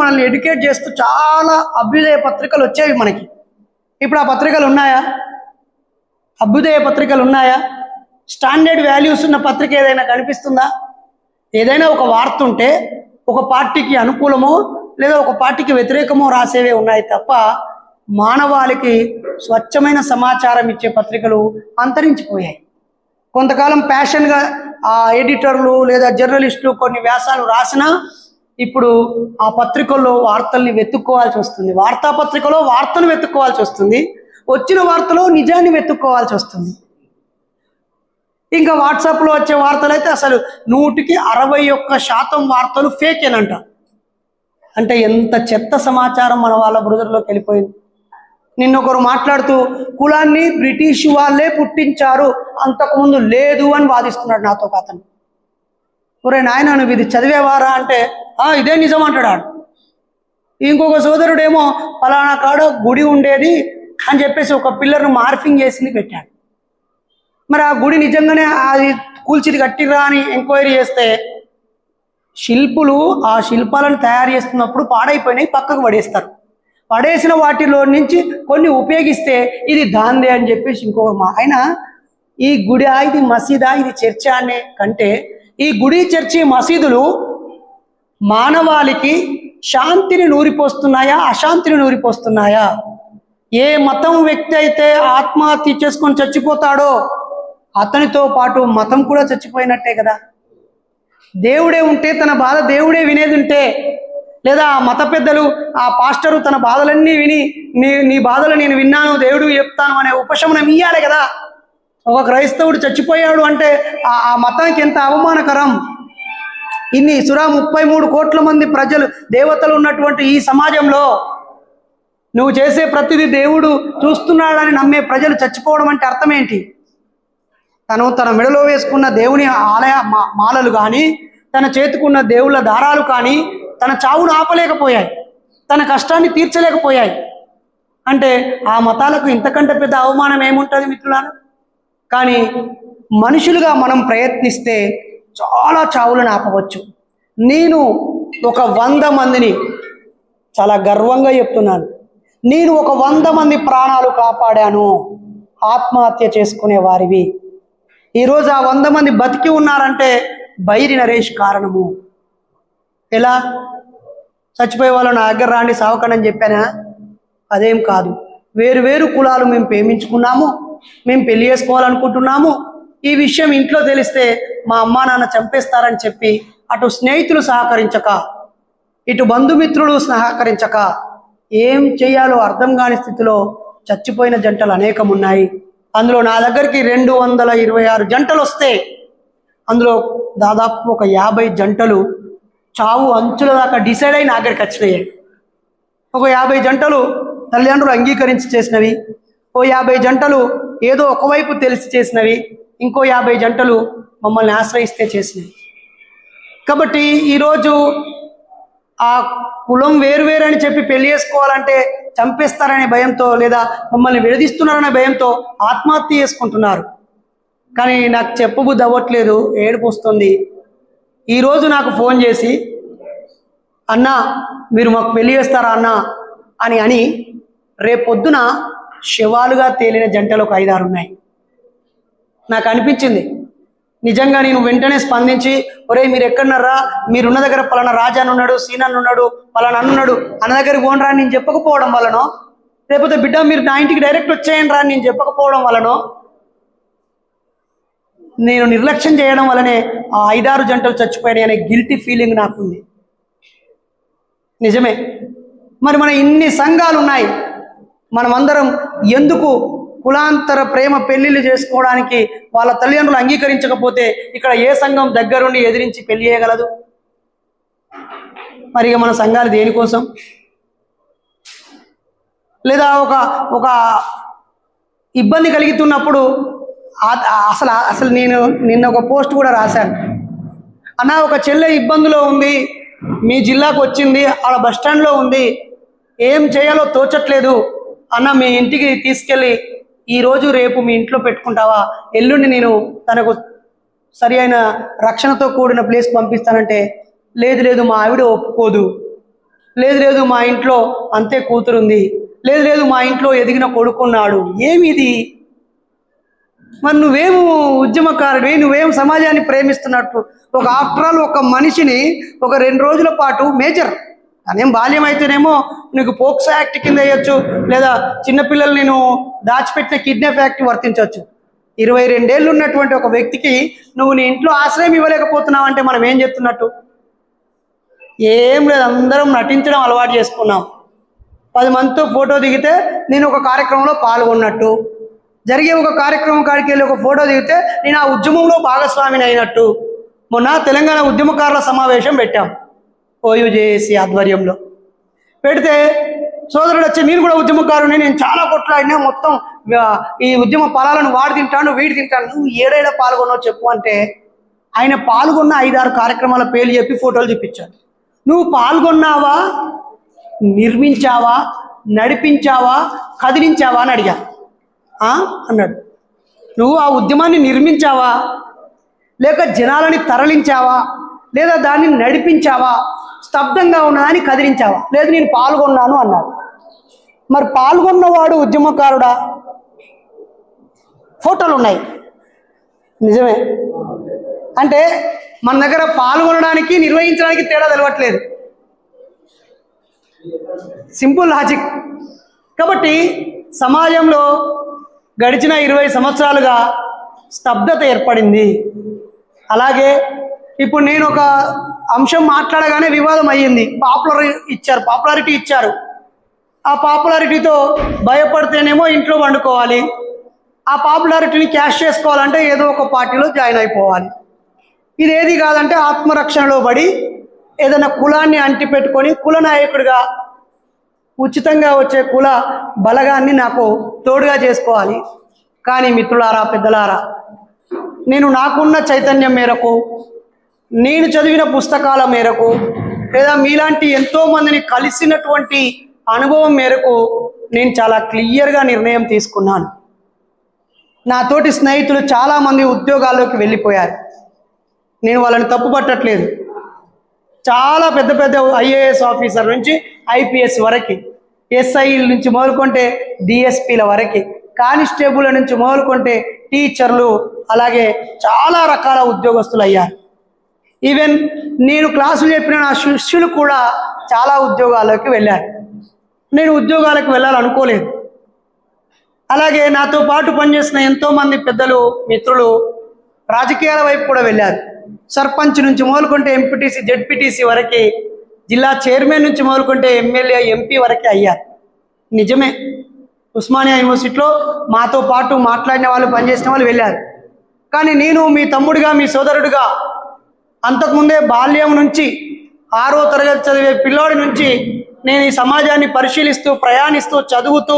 మనల్ని ఎడ్యుకేట్ చేస్తూ చాలా అభ్యుదయ పత్రికలు వచ్చేవి మనకి. ఇప్పుడు ఆ పత్రికలు ఉన్నాయా? అభ్యుదయ పత్రికలు ఉన్నాయా? స్టాండర్డ్ వాల్యూస్ ఉన్న పత్రిక ఏదైనా కనిపిస్తుందా? ఏదైనా ఒక వార్త ఉంటే ఒక పార్టీకి అనుకూలమో లేదా ఒక పార్టీకి వ్యతిరేకమో రాసేవే ఉన్నాయి తప్ప మానవాళికి స్వచ్ఛమైన సమాచారం ఇచ్చే పత్రికలు అంతరించిపోయాయి. కొంతకాలం ప్యాషన్గా ఆ ఎడిటర్లు లేదా జర్నలిస్టులు కొన్ని వ్యాసాలు రాసినా ఇప్పుడు ఆ పత్రికల్లో వార్తల్ని వెతుక్కోవాల్సి వస్తుంది. వార్తాపత్రికలో వార్తను వెతుక్కోవాల్సి వస్తుంది. వచ్చిన వార్తలో నిజాన్ని వెతుక్కోవాల్సి వస్తుంది. ఇంకా వాట్సాప్లో వచ్చే వార్తలు అయితే అసలు నూటికి అరవై ఒక్క శాతం వార్తలు ఫేకేనంట అంటే ఎంత చెత్త సమాచారం మన వాళ్ళ బృదర్లోకి వెళ్ళిపోయింది. నిన్న ఒకరు మాట్లాడుతూ కులాన్ని బ్రిటిష్ వాళ్ళే పుట్టించారు. అంతకుముందు లేదు అని వాదిస్తున్నాడు నాతో ఒక అతను. ఒరే నాయన నువ్వు ఇది చదివేవారా అంటే "ఆ, ఇదే నిజం అంటాడు ఆడు. ఇంకొక సోదరుడేమో ఫలానా కాడ గుడి ఉండేది అని చెప్పేసి ఒక పిల్లర్ను మార్ఫింగ్ చేసింది పెట్టాడు మరి ఆ గుడి నిజంగానే అది కూల్చిది కట్టిరా అని ఎంక్వైరీ చేస్తే శిల్పులు ఆ శిల్పాలను తయారు చేస్తున్నప్పుడు పాడైపోయినాయి పక్కకు పడేస్తారు పడేసిన వాటిలో నుంచి కొన్ని ఉపయోగిస్తే ఇది దాందే అని చెప్పేసి ఇంకొక మా ఆయన ఈ గుడి ఇది మసీదా ఇది చర్చ అనే కంటే ఈ గుడి చర్చి మసీదులు మానవాళికి శాంతిని నూరిపోస్తున్నాయా అశాంతిని నూరిపోస్తున్నాయా? ఏ మతం వ్యక్తి అయితే ఆత్మహత్య చేసుకొని చచ్చిపోతాడో అతనితో పాటు మతం కూడా చచ్చిపోయినట్టే కదా. దేవుడే ఉంటే తన బాధ దేవుడే వినేది ఉంటే లేదా ఆ మత పెద్దలు ఆ పాస్టరు తన బాధలన్నీ విని నీ నీ బాధలు నేను విన్నాను దేవుడు చెప్తాను అనే ఉపశమనం ఇయ్యాలి కదా. ఒక క్రైస్తవుడు చచ్చిపోయాడు అంటే ఆ ఆ మతానికి ఎంత అవమానకరం? ఇన్ని సురా ముప్పై మూడు కోట్ల మంది ప్రజలు దేవతలు ఉన్నటువంటి ఈ సమాజంలో నువ్వు చేసే ప్రతిదీ దేవుడు చూస్తున్నాడని నమ్మే ప్రజలు చచ్చిపోవడం అంటే అర్థం ఏంటి తను తన మెడలో వేసుకున్న దేవుని ఆలయ మా- మాలలు కానీ తన చేతుకున్న దేవుళ్ళ దారాలు కానీ తన చావును ఆపలేకపోయాయి. తన కష్టాన్ని తీర్చలేకపోయాయి. అంటే ఆ మతాలకు ఇంతకంటే పెద్ద అవమానం ఏముంటుంది మిత్రులారా? కానీ మనుషులుగా మనం ప్రయత్నిస్తే చాలా చావులను ఆపవచ్చు. నేను ఒక వంద మందిని చాలా గర్వంగా చెప్తున్నాను. నేను ఒక వంద మంది ప్రాణాలు కాపాడాను. ఆత్మహత్య చేసుకునే వారివి. ఈరోజు ఆ వంద మంది బతికి ఉన్నారంటే బైరి నరేష్ కారణము. ఎలా? చచ్చిపోయే వాళ్ళు నా దగ్గర రాండి సావకండి చెప్పానా? అదేం కాదు. వేరు వేరు కులాలు మేము ప్రేమించుకున్నాము. మేము పెళ్ళి చేసుకోవాలనుకుంటున్నాము. ఈ విషయం ఇంట్లో తెలిస్తే మా అమ్మా నాన్న చంపేస్తారని చెప్పి అటు స్నేహితులు సహకరించక ఇటు బంధుమిత్రులు సహకరించక ఏం చేయాలో అర్థం కాని స్థితిలో చచ్చిపోయిన జంటలు అనేకం ఉన్నాయి అందులో నా దగ్గరికి రెండు వందల ఇరవై ఆరు జంటలు వస్తే అందులో దాదాపు ఒక యాభై జంటలు చావు అంచుల దాకా డిసైడ్ అయి నా దగ్గరికి వచ్చినాయి. ఒక యాభై జంటలు తల్లిదండ్రులు అంగీకరించి చేసినవి. ఓ యాభై జంటలు ఏదో ఒకవైపు తెలిసి చేసినవి ఇంకో యాభై జంటలు మమ్మల్ని ఆశ్రయిస్తే చేసినవి. కాబట్టి ఈరోజు ఆ కులం వేరు వేరు అని చెప్పి పెళ్ళి చేసుకోవాలంటే చంపేస్తారనే భయంతో లేదా మమ్మల్ని విడదీస్తున్నారనే భయంతో ఆత్మహత్య చేసుకుంటున్నారు. కానీ నాకు చెప్పబుద్ధి అవ్వట్లేదు ఏడుపు వస్తుంది. ఈరోజు నాకు ఫోన్ చేసి అన్నా మీరు మాకు పెళ్ళి చేస్తారా అన్నా? అని అని రేపొద్దున శవాలుగా తేలిన జంటలు ఒక ఐదారు ఉన్నాయి. నాకు అనిపించింది నిజంగా నేను వెంటనే స్పందించి ఒరే మీరు ఎక్కడున్నారా? మీరున్న దగ్గర పలానా రాజా ఉన్నాడు సీనన్ ఉన్నాడు పలానా అన్న ఉన్నాడు అన్న దగ్గరికి పోండి నేను చెప్పకపోవడం వలనో లేకపోతే బిడ్డ మీరు నా ఇంటికి డైరెక్ట్ వచ్చేయండి రా నేను చెప్పకపోవడం వలనో నేను నిర్లక్ష్యం చేయడం వలనే ఆ ఐదారు జంటలు చచ్చిపోయాయి అనే గిల్టీ ఫీలింగ్ నాకుంది. నిజమే. మరి మన ఇన్ని సంఘాలు ఉన్నాయి మనమందరం ఎందుకు కులాంతర ప్రేమ పెళ్ళిళ్ళు చేసుకోవడానికి వాళ్ళ తల్లిదండ్రులు అంగీకరించకపోతే ఇక్కడ ఏ సంఘం దగ్గరుండి ఎదిరించి పెళ్ళి చేయగలదు? మరి మన సంఘాలు దేనికోసం? లేదా ఒక ఒక ఇబ్బంది కలుగుతున్నప్పుడు అసలు అసలు నేను నిన్న ఒక పోస్ట్ కూడా రాశాను. అన్న ఒక చెల్లె ఇబ్బందిలో ఉంది మీ జిల్లాకు వచ్చింది ఆడ బస్ స్టాండ్లో ఉంది ఏం చేయాలో తోచట్లేదు అన్న మీ ఇంటికి తీసుకెళ్ళి ఈరోజు రేపు మీ ఇంట్లో పెట్టుకుంటావా? ఎల్లుండి నేను తనకు సరి అయిన రక్షణతో కూడిన ప్లేస్ పంపిస్తానంటే లేదు లేదు మా ఆవిడ ఒప్పుకోదు. లేదు లేదు మా ఇంట్లో అంతే కూతురుంది. లేదు లేదు మా ఇంట్లో ఎదిగిన కొడుకున్నాడు. ఏమిది? మరి నువ్వేము ఉద్యమకారుడివి నువ్వేం సమాజాన్ని ప్రేమిస్తున్నట్టు? ఒక ఆఫ్టర్ ఆల్ ఒక మనిషిని ఒక రెండు రోజుల పాటు మేజర్ అదేం బాల్యం అయితేనేమో నీకు పోక్సో యాక్ట్ కింద వేయొచ్చు లేదా చిన్నపిల్లల్ని నేను దాచిపెట్టిన కిడ్నాప్ యాక్ట్ వర్తించవచ్చు. ఇరవై రెండేళ్ళు ఉన్నటువంటి ఒక వ్యక్తికి నువ్వు నీ ఇంట్లో ఆశ్రయం ఇవ్వలేకపోతున్నావు అంటే మనం ఏం చెప్తున్నట్టు? ఏం లేదు అందరం నటించడం అలవాటు చేసుకున్నాం. పది మందితో ఫోటో దిగితే నేను ఒక కార్యక్రమంలో పాల్గొన్నట్టు. జరిగే ఒక కార్యక్రమం కాడికి వెళ్ళి ఒక ఫోటో దిగితే నేను ఆ ఉద్యమంలో భాగస్వామిని అయినట్టు. మొన్న తెలంగాణ ఉద్యమకారుల సమావేశం పెట్టాం. ఓయుజేసి ఆధ్వర్యంలో. పెడితే సోదరుడు వచ్చి నేను కూడా ఉద్యమకారుని నేను చాలా కొట్లాడినా మొత్తం ఈ ఉద్యమ ఫలాలను వాడు తింటాను వీడు తింటాను నువ్వు ఏడేడ పాల్గొన్నావు చెప్పు అంటే ఆయన పాల్గొన్న ఐదారు కార్యక్రమాల పేర్లు చెప్పి ఫోటోలు చూపించాడు. నువ్వు పాల్గొన్నావా? నిర్మించావా? నడిపించావా? కదిలించావా? అని అడిగా "ఆ?" అన్నాడు. నువ్వు ఆ ఉద్యమాన్ని నిర్మించావా? లేక జనాలని తరలించావా? లేదా దాన్ని నడిపించావా? స్తబ్దంగా ఉన్నదాన్ని కదిలించావా? లేదు నేను పాల్గొన్నాను అన్నాడు. మరి పాల్గొన్నవాడు ఉద్యమకారుడా? ఫోటోలు ఉన్నాయి. నిజమే. అంటే మన దగ్గర పాల్గొనడానికి నిర్వహించడానికి తేడా తెలవట్లేదు. సింపుల్ లాజిక్ కాబట్టి సమాజంలో గడిచిన ఇరవై సంవత్సరాలుగా స్తబ్దత ఏర్పడింది. అలాగే ఇప్పుడు నేను ఒక అంశం మాట్లాడగానే వివాదం అయ్యింది. పాపులర్ ఇచ్చారు పాపులారిటీ ఇచ్చారు. ఆ పాపులారిటీతో భయపడితేనేమో ఇంట్లో వండుకోవాలి ఆ పాపులారిటీని క్యాష్ చేసుకోవాలంటే ఏదో ఒక పార్టీలో జాయిన్ అయిపోవాలి. ఇది ఏది కాదంటే ఆత్మరక్షణలో పడి ఏదైనా కులాన్ని అంటిపెట్టుకొని కుల నాయకుడిగా ఉచితంగా వచ్చే కుల బలగాన్ని నాకు తోడుగా చేసుకోవాలి. కానీ మిత్రులారా పెద్దలారా నేను నాకున్న చైతన్యం మేరకు నేను చదివిన పుస్తకాల మేరకు లేదా మీలాంటి ఎంతో మందిని కలిసినటువంటి అనుభవం మేరకు నేను చాలా క్లియర్గా నిర్ణయం తీసుకున్నాను. నాతోటి స్నేహితులు చాలామంది ఉద్యోగాల్లోకి వెళ్ళిపోయారు. నేను వాళ్ళని తప్పు పట్టట్లేదు చాలా పెద్ద పెద్ద ఐఏఎస్ ఆఫీసర్ నుంచి ఐపీఎస్ వరకు ఎస్ఐల నుంచి మొదలుకుంటే డిఎస్పీల వరకు కానిస్టేబుల్ నుంచి మొదలుకుంటే టీచర్లు అలాగే చాలా రకాల ఉద్యోగస్తులు అయ్యారు. ఈవెన్ నేను క్లాసులు చెప్పిన నా శిష్యులు కూడా చాలా ఉద్యోగాల్లోకి వెళ్ళారు. నేను ఉద్యోగాలకు వెళ్ళాలనుకోలేదు. అలాగే నాతో పాటు పనిచేసిన ఎంతోమంది పెద్దలు మిత్రులు రాజకీయాల వైపు కూడా వెళ్ళారు. సర్పంచ్ నుంచి మొదలుకుంటే ఎంపీటీసీ జెడ్పీటీసీ వరకు జిల్లా చైర్మన్ నుంచి మొదలుకుంటే ఎమ్మెల్యే ఎంపీ వరకే అయ్యారు. నిజమే. ఉస్మానియా యూనివర్సిటీలో మాతో పాటు మాట్లాడిన వాళ్ళు పనిచేసిన వాళ్ళు వెళ్ళారు. కానీ నేను మీ తమ్ముడిగా మీ సోదరుడిగా అంతకుముందే బాల్యం నుంచి ఆరో తరగతి చదివే పిల్లోడి నుంచి నేను ఈ సమాజాన్ని పరిశీలిస్తూ ప్రయాణిస్తూ చదువుతూ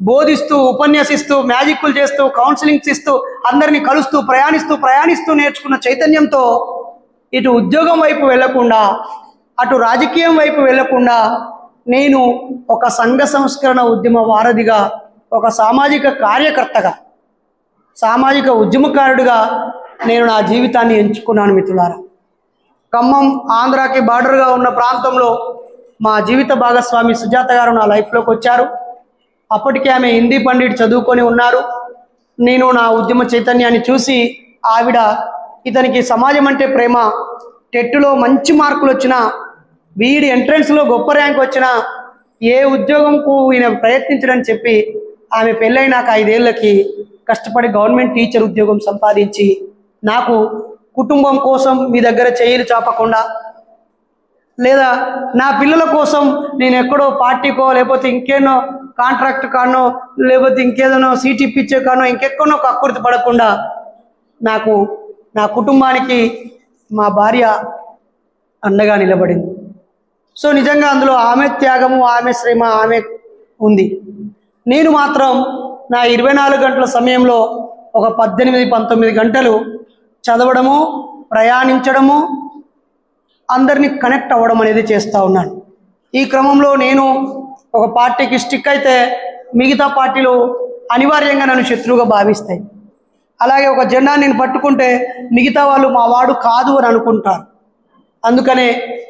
బోధిస్తూ ఉపన్యసిస్తూ మ్యాజిక్లు చేస్తూ కౌన్సిలింగ్స్ ఇస్తూ అందరినీ కలుస్తూ ప్రయాణిస్తూ ప్రయాణిస్తూ నేర్చుకున్న చైతన్యంతో ఇటు ఉద్యోగం వైపు వెళ్ళకుండా అటు రాజకీయం వైపు వెళ్ళకుండా నేను ఒక సంఘ సంస్కరణ ఉద్యమ వారధిగా ఒక సామాజిక కార్యకర్తగా సామాజిక ఉద్యమకారుడిగా నేను నా జీవితాన్ని ఎంచుకున్నాను మిత్రులారా. ఖమ్మం ఆంధ్రాకి బార్డర్గా ఉన్న ప్రాంతంలో మా జీవిత భాగస్వామి సుజాత గారు నా లైఫ్లోకి వచ్చారు. అప్పటికే ఆమె హిందీ పండిట్ చదువుకొని ఉన్నారు. నేను నా ఉద్యమ చైతన్యాన్ని చూసి ఆవిడ ఇతనికి సమాజం అంటే ప్రేమ టెట్టులో మంచి మార్కులు వచ్చినా వీడి ఎంట్రన్స్లో గొప్ప ర్యాంక్ వచ్చినా ఏ ఉద్యోగంకు ఈయన ప్రయత్నించడని చెప్పి ఆమె పెళ్ళైనాక ఐదేళ్ళకి కష్టపడి గవర్నమెంట్ టీచర్ ఉద్యోగం సంపాదించి నాకు కుటుంబం కోసం మీ దగ్గర చేయిలు చాపకుండా లేదా నా పిల్లల కోసం నేను ఎక్కడో పార్టీకో లేకపోతే ఇంకేనో కాంట్రాక్ట్ కానో లేకపోతే ఇంకేదనో సీట్ ఇప్పించే కానో ఇంకెక్కడో కక్కుర్తి పడకుండా నాకు నా కుటుంబానికి మా భార్య అండగా నిలబడింది. సో నిజంగా అందులో ఆమె త్యాగము ఆమె శ్రమ ఆమె ఉంది. నేను మాత్రం నా ఇరవై నాలుగు గంటల సమయంలో ఒక పద్దెనిమిది పంతొమ్మిది గంటలు చదవడము ప్రయాణించడము అందరినీ కనెక్ట్ అవ్వడం అనేది చేస్తూ ఉన్నాను. ఈ క్రమంలో నేను ఒక పార్టీకి స్టిక్ అయితే మిగతా పార్టీలు అనివార్యంగా నన్ను శత్రువుగా భావిస్తాయి. అలాగే ఒక జెండా నేను పట్టుకుంటే మిగతా వాళ్ళు మా వాడు కాదు అని అనుకుంటారు. అందుకనే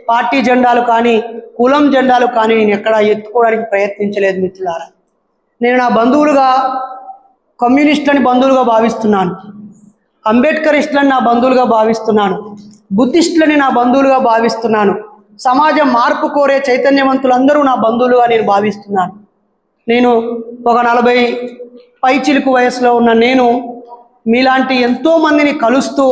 పార్టీ జెండాలు కానీ కులం జెండాలు కానీ నేను ఎక్కడా ఎత్తుకోవడానికి ప్రయత్నించలేదు మిత్రులారా. నేను నా బంధువులుగా కమ్యూనిస్టులని బంధువులుగా భావిస్తున్నాను. అంబేద్కరిస్టులను నా బంధువులుగా భావిస్తున్నాను. బుద్ధిస్టులని నా బంధువులుగా భావిస్తున్నాను. సమాజం మార్పు కోరే చైతన్యవంతులందరూ నా బంధువులుగా నేను భావిస్తున్నాను. నేను ఒక నలభై పైచిలుకు వయసులో ఉన్న నేను మీలాంటి ఎంతో మందిని కలుస్తూ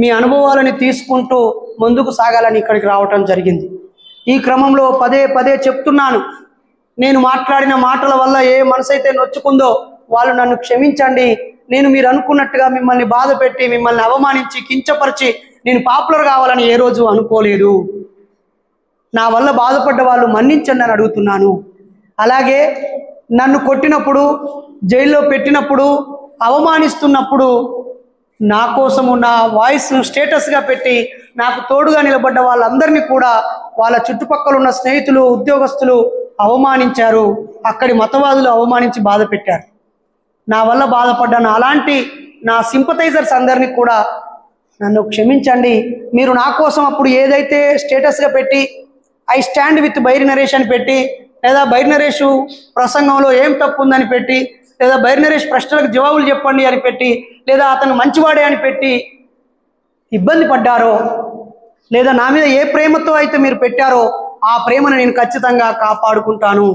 మీ అనుభవాలని తీసుకుంటూ ముందుకు సాగాలని ఇక్కడికి రావటం జరిగింది. ఈ క్రమంలో పదే పదే చెప్తున్నాను. నేను మాట్లాడిన మాటల వల్ల ఏ మనసు అయితే నొచ్చుకుందో వాళ్ళు నన్ను క్షమించండి. నేను మీరు అనుకున్నట్టుగా మిమ్మల్ని బాధ పెట్టి మిమ్మల్ని అవమానించి కించపరిచి నేను పాపులర్ కావాలని ఏ రోజు అనుకోలేదు. నా వల్ల బాధపడ్డ వాళ్ళు మన్నించండి అని అడుగుతున్నాను. అలాగే నన్ను కొట్టినప్పుడు జైల్లో పెట్టినప్పుడు అవమానిస్తున్నప్పుడు నా కోసము నా వాయిస్ను స్టేటస్గా పెట్టి నాకు తోడుగా నిలబడ్డ వాళ్ళందరినీ కూడా వాళ్ళ చుట్టుపక్కల ఉన్న స్నేహితులు ఉద్యోగస్తులు అవమానించారు. అక్కడి మతవాదులు అవమానించి బాధ పెట్టారు. నా వల్ల బాధపడ్డాను. అలాంటి నా సింపతైజర్స్ అందరినీ కూడా నన్ను క్షమించండి. మీరు నా కోసం అప్పుడు ఏదైతే స్టేటస్గా పెట్టి I stand with Bairi Naresh అని పెట్టి లేదా బైరి నరేష్ ప్రసంగంలో ఏం తప్పు ఉందని పెట్టి లేదా బైరి నరేష్ ప్రశ్నలకు జవాబులు చెప్పండి అని పెట్టి లేదా అతను మంచివాడే అని పెట్టి ఇబ్బంది పడ్డారో లేదా నా మీద ఏ ప్రేమతో అయితే మీరు పెట్టారో ఆ ప్రేమను నేను ఖచ్చితంగా కాపాడుకుంటాను.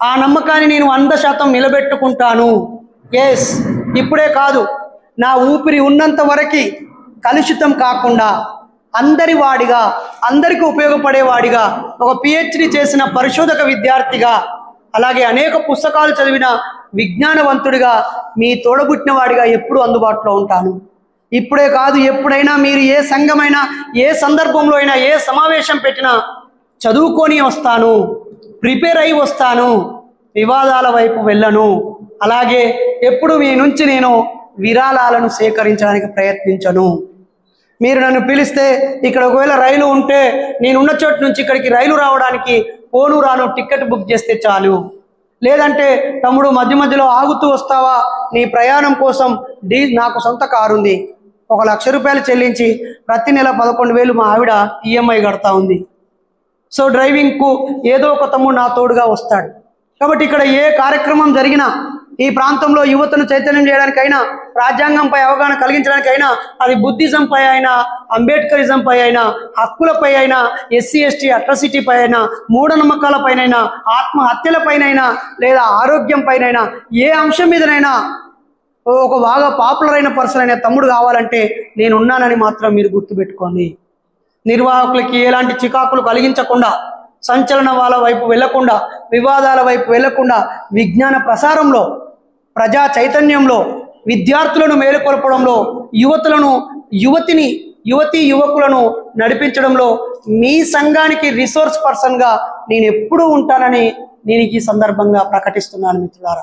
ఆ నమ్మకాన్ని నేను వంద శాతం నిలబెట్టుకుంటాను. ఎస్ ఇప్పుడే కాదు. నా ఊపిరి ఉన్నంత వరకు కలుషితం కాకుండా అందరి వాడిగా అందరికీ ఉపయోగపడేవాడిగా ఒక పిహెచ్డి చేసిన పరిశోధక విద్యార్థిగా అలాగే అనేక పుస్తకాలు చదివిన విజ్ఞానవంతుడిగా మీ తోడబుట్టిన వాడిగా ఎప్పుడూ అందుబాటులో ఉంటాను. ఇప్పుడే కాదు ఎప్పుడైనా మీరు ఏ సంఘమైనా ఏ సందర్భంలో అయినా ఏ సమావేశం పెట్టినా చదువుకొని వస్తాను ప్రిపేర్ అయి వస్తాను వివాదాల వైపు వెళ్ళను. అలాగే ఎప్పుడు మీ నుంచి నేను విరాళాలను సేకరించడానికి ప్రయత్నించను. మీరు నన్ను పిలిస్తే ఇక్కడ ఒకవేళ రైలు ఉంటే నేనున్న చోటు నుంచి ఇక్కడికి రైలు రావడానికి పోను రాను టికెట్ బుక్ చేస్తే చాలు. లేదంటే తమ్ముడు మధ్య మధ్యలో ఆగుతూ వస్తావా? నీ ప్రయాణం కోసం డీ నాకు సొంత కారు ఉంది. ఒక లక్ష రూపాయలు చెల్లించి ప్రతి నెల పదకొండు వేలు మా ఆవిడ ఈఎంఐ కడతా ఉంది. సో డ్రైవింగ్కు ఏదో ఒక తమ్ముడు నా తోడుగా వస్తాడు. కాబట్టి ఇక్కడ ఏ కార్యక్రమం జరిగినా ఈ ప్రాంతంలో యువతను చైతన్యం చేయడానికైనా రాజ్యాంగంపై అవగాహన కలిగించడానికైనా అది బుద్ధిజంపై అయినా అంబేద్కరిజంపై అయినా హక్కులపై అయినా ఎస్సీ ఎస్టీ అట్రసిటీపై అయినా మూఢనమ్మకాలపైనైనా ఆత్మహత్యలపైనైనా లేదా ఆరోగ్యంపైనైనా ఏ అంశం మీదనైనా ఒక బాగా పాపులర్ అయిన పర్సన్ అయిన తమ్ముడు కావాలంటే నేను ఉన్నానని మాత్రం మీరు గుర్తుపెట్టుకోండి. నిర్వాహకులకి ఎలాంటి చికాకులు కలిగించకుండా సంచలన వాళ్ళ వైపు వెళ్ళకుండా వివాదాల వైపు వెళ్ళకుండా విజ్ఞాన ప్రసారంలో ప్రజా చైతన్యంలో విద్యార్థులను మేలుకొల్పడంలో యువతులను యువతిని యువతి యువకులను నడిపించడంలో మీ సంఘానికి రిసోర్స్ పర్సన్గా నేను ఎప్పుడూ ఉంటానని నేను ఈ సందర్భంగా ప్రకటిస్తున్నాను మిత్రులారా.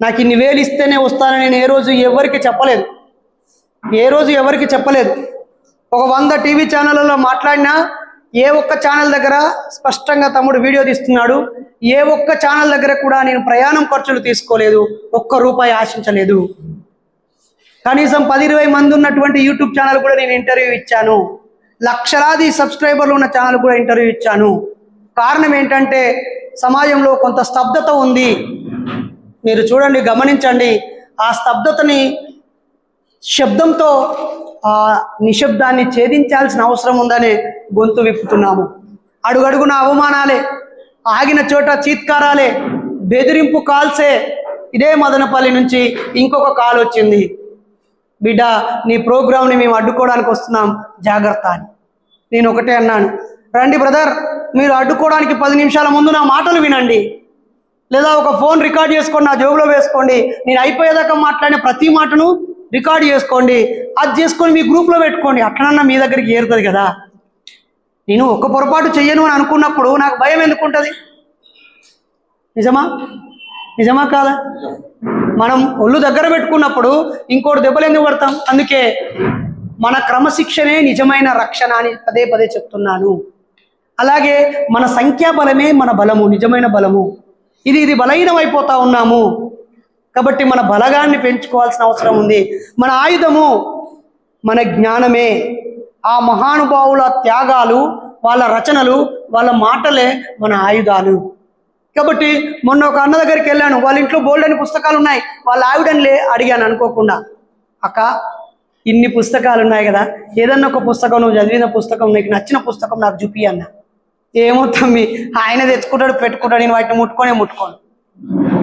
నాకు ఇన్ని వేలు ఇస్తేనే వస్తానని నేను ఏ రోజు ఎవరికి చెప్పలేదు. ఏ రోజు ఎవరికి చెప్పలేదు. ఒక వంద టీవీ ఛానళ్ళలో మాట్లాడినా ఏ ఒక్క ఛానల్ దగ్గర స్పష్టంగా తమ్ముడు వీడియో తీస్తున్నాడు ఏ ఒక్క ఛానల్ దగ్గర కూడా నేను ప్రయాణం ఖర్చులు తీసుకోలేదు ఒక్క రూపాయి ఆశించలేదు. కనీసం పది ఇరవై మంది ఉన్నటువంటి యూట్యూబ్ ఛానల్ కూడా నేను ఇంటర్వ్యూ ఇచ్చాను. లక్షలాది సబ్స్క్రైబర్లు ఉన్న ఛానల్ కూడా ఇంటర్వ్యూ ఇచ్చాను. కారణం ఏంటంటే సమాజంలో కొంత స్తబ్దత ఉంది. మీరు చూడండి గమనించండి. ఆ స్తబ్దతని శబ్దంతో ఆ నిశ్శబ్దాన్ని ఛేదించాల్సిన అవసరం ఉందని గొంతు విప్పుతున్నాము. అడుగడుగున అవమానాలే ఆగిన చోట చీత్కారాలే బెదిరింపు కాల్సే. ఇదే మదనపల్లి నుంచి ఇంకొక కాల్ వచ్చింది. బిడ్డ నీ ప్రోగ్రామ్ని మేము అడ్డుకోవడానికి వస్తున్నాం. జాగ్రత్త అని. నేను ఒకటే అన్నాను. రండి బ్రదర్ మీరు అడ్డుకోవడానికి పది నిమిషాల ముందు నా మాటలు వినండి. లేదా ఒక ఫోన్ రికార్డ్ చేసుకొని నా జోబులో వేసుకోండి. నేను అయిపోయేదాకా మాట్లాడిన ప్రతి మాటను రికార్డ్ చేసుకోండి. అది చేసుకొని మీ గ్రూప్లో పెట్టుకోండి. అట్లనన్నా మీ దగ్గరికి ఏరుతుంది కదా. నేను ఒక పొరపాటు చెయ్యను అని అనుకున్నప్పుడు నాకు భయం ఎందుకు ఉంటుంది? నిజమా? నిజమా కాదా? మనం ఒళ్ళు దగ్గర పెట్టుకున్నప్పుడు ఇంకోటి దెబ్బలు ఎందుకు పడతాం అందుకే మన క్రమశిక్షణే నిజమైన రక్షణ అని పదే పదే చెప్తున్నాను. అలాగే మన సంఖ్యాబలమే మన బలము నిజమైన బలము. ఇది ఇది బలహీనమైపోతా ఉన్నాము. కాబట్టి మన బలగాన్ని పెంచుకోవాల్సిన అవసరం ఉంది. మన ఆయుధము మన జ్ఞానమే. ఆ మహానుభావుల త్యాగాలు వాళ్ళ రచనలు వాళ్ళ మాటలే మన ఆయుధాలు. కాబట్టి మొన్న ఒక అన్న దగ్గరికి వెళ్ళాను. వాళ్ళ ఇంట్లో బోల్డ్ అని పుస్తకాలు ఉన్నాయి. వాళ్ళ ఆవిడని లే అడిగాను అనుకోకుండా. అక్క ఇన్ని పుస్తకాలు ఉన్నాయి కదా. ఏదన్నా ఒక పుస్తకం నువ్వు చదివిన పుస్తకం నీకు నచ్చిన పుస్తకం నాకు చూపి అన్న. ఏమో తమ్మి ఆయన తెచ్చుకుంటాడు పెట్టుకుంటాడు. నేను వాటిని ముట్టుకొనే ముట్టుకోను.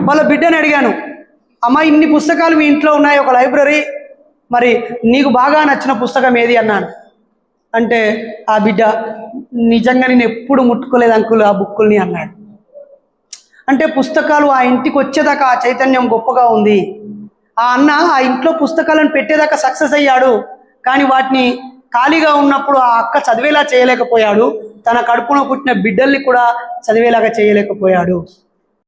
వాళ్ళ బిడ్డని అడిగాను. అమ్మ ఇన్ని పుస్తకాలు మీ ఇంట్లో ఉన్నాయి ఒక లైబ్రరీ. మరి నీకు బాగా నచ్చిన పుస్తకం ఏది అన్నాను. అంటే ఆ బిడ్డ నిజంగా నేను ఎప్పుడు ముట్టుకోలేదు అంకుల్ ఆ బుక్కుల్ని అన్నాడు. అంటే పుస్తకాలు ఆ ఇంటికి వచ్చేదాకా ఆ చైతన్యం గొప్పగా ఉంది. ఆ అన్న ఆ ఇంట్లో పుస్తకాలను పెట్టేదాకా సక్సెస్ అయ్యాడు. కానీ వాటిని ఖాళీగా ఉన్నప్పుడు ఆ అక్క చదివేలా చేయలేకపోయాడు. తన కడుపున పుట్టిన బిడ్డల్ని కూడా చదివేలాగా చేయలేకపోయాడు.